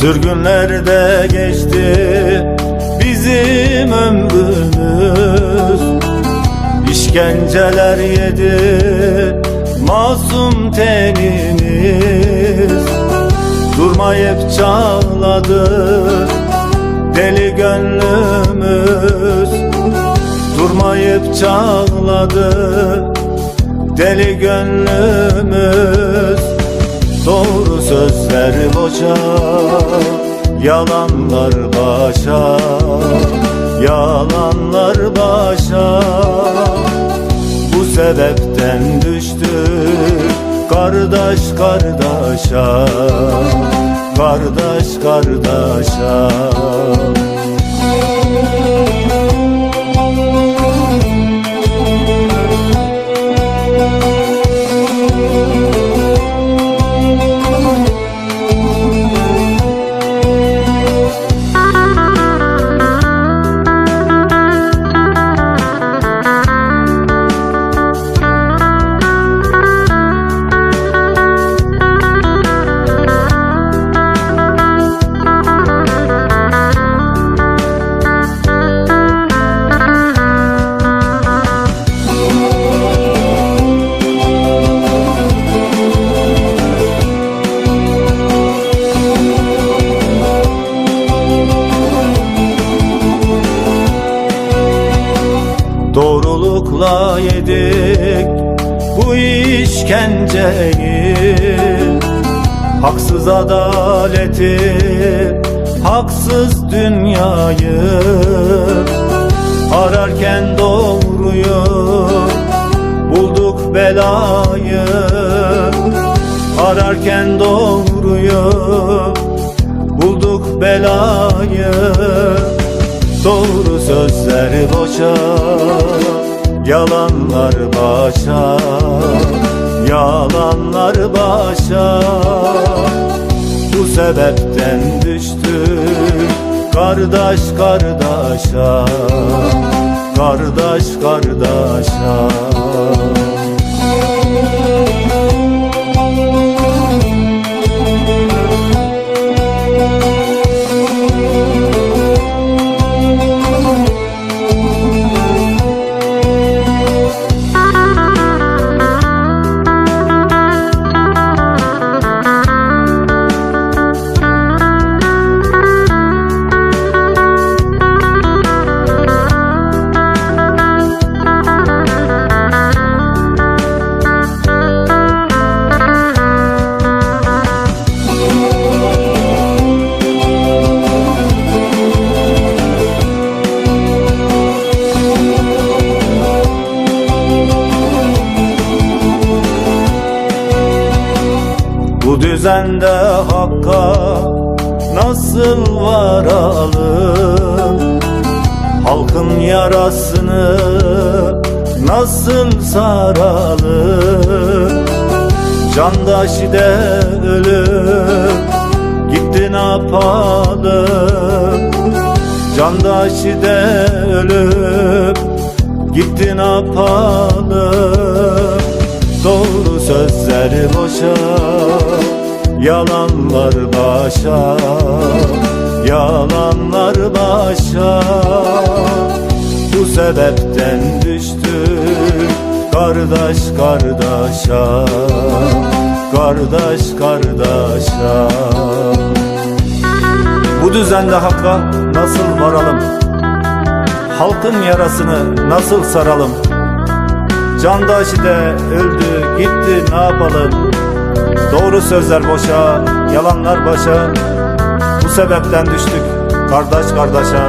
Sürgünlerde geçti bizim ömrümüz. İşkenceler yedi masum tenimiz. Durmayıp çağladı deli gönlümüz. Durmayıp çağladı deli gönlümüz Doğru sözler boşa Yalanlar başa Yalanlar başa. Bu sebepten düştük Kardeş kardeşa Kardeş kardeşa Doğrulukla yedik bu işkenceyi. Haksız adaleti, haksız dünyayı Ararken doğruyu bulduk belayı. Ararken doğruyu bulduk belayı. Doğru sözler boşa Yalanlar başa Yalanlar başa. Bu sebepten düştük Kardeş kardeşa Kardeş kardeşa Bu düzende hakka nasıl varalım? Halkın yarasını nasıl saralım? Candaşı de ölüp gitti ne yapalım? Candaşı de ölüp gitti ne yapalım? Doğru sözler boşa Yalanlar başa Yalanlar başa. Bu sebepten düştük Kardeş kardeşa Kardeş kardeşa. Bu düzende hakka nasıl varalım? Halkın yarasını nasıl saralım? Candaşı da öldü gitti ne yapalım Doğru sözler boşa, yalanlar başa. Bu sebepten düştük kardeş kardeşe,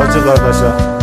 acı kardeşe